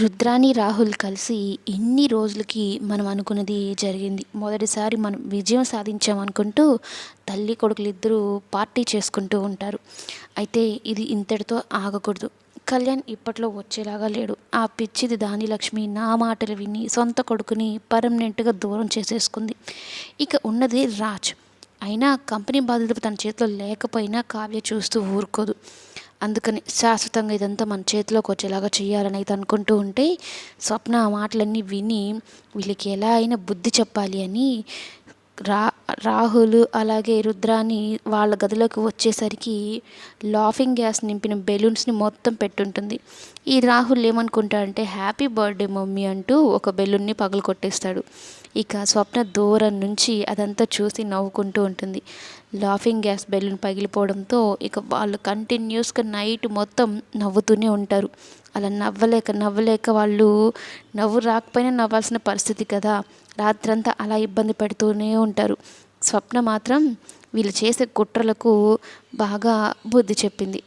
రుద్రాని రాహుల్ కలిసి ఇన్ని రోజులకి మనం అనుకున్నది జరిగింది. మొదటిసారి మనం విజయం సాధించామనుకుంటూ తల్లి కొడుకులు ఇద్దరూ పార్టీ చేసుకుంటూ ఉంటారు. అయితే ఇది ఇంతటితో ఆగకూడదు. కళ్యాణ్ ఇప్పట్లో వచ్చేలాగా లేడు. ఆ పిచ్చిది దాని లక్ష్మి నా మాటలు విని సొంత కొడుకుని పర్మనెంట్గా దూరం చేసేసుకుంది. ఇక ఉన్నది రాజ్. అయినా కంపెనీ బాధ్యత తన చేతిలో లేకపోయినా కావ్య చూస్తూ ఊరుకోదు. అందుకని శాశ్వతంగా ఇదంతా మన చేతిలోకి వచ్చేలాగా చేయాలని అయితే అనుకుంటూ ఉంటే స్వప్న ఆ మాటలన్నీ విని వీళ్ళకి ఎలా అయినా బుద్ధి చెప్పాలి అని రా రాహుల్ అలాగే రుద్రాని వాళ్ళ గదిలోకి వచ్చేసరికి లాఫింగ్ గ్యాస్ నింపిన బెలూన్స్ని మొత్తం పెట్టుంటుంది. ఈ రాహుల్ ఏమనుకుంటాడంటే హ్యాపీ బర్త్డే మమ్మీ అంటూ ఒక బెలూన్ని పగలు కొట్టేస్తాడు ఇక స్వప్న దూరం నుంచి అదంతా చూసి నవ్వుకుంటూ ఉంటుంది. లాఫింగ్ గ్యాస్ బెలూన్ పగిలిపోవడంతో ఇక వాళ్ళు కంటిన్యూస్గా నైట్ మొత్తం నవ్వుతూనే ఉంటారు. అలా నవ్వలేక నవ్వలేక వాళ్ళు నవ్వు రాకపోయినా నవ్వాల్సిన పరిస్థితి కదా. రాత్రంతా అలా ఇబ్బంది పడుతూనే ఉంటారు. స్వప్న మాత్రం వీళ్ళు చేసే కుట్రలకు బాగా బుద్ధి చెప్పింది.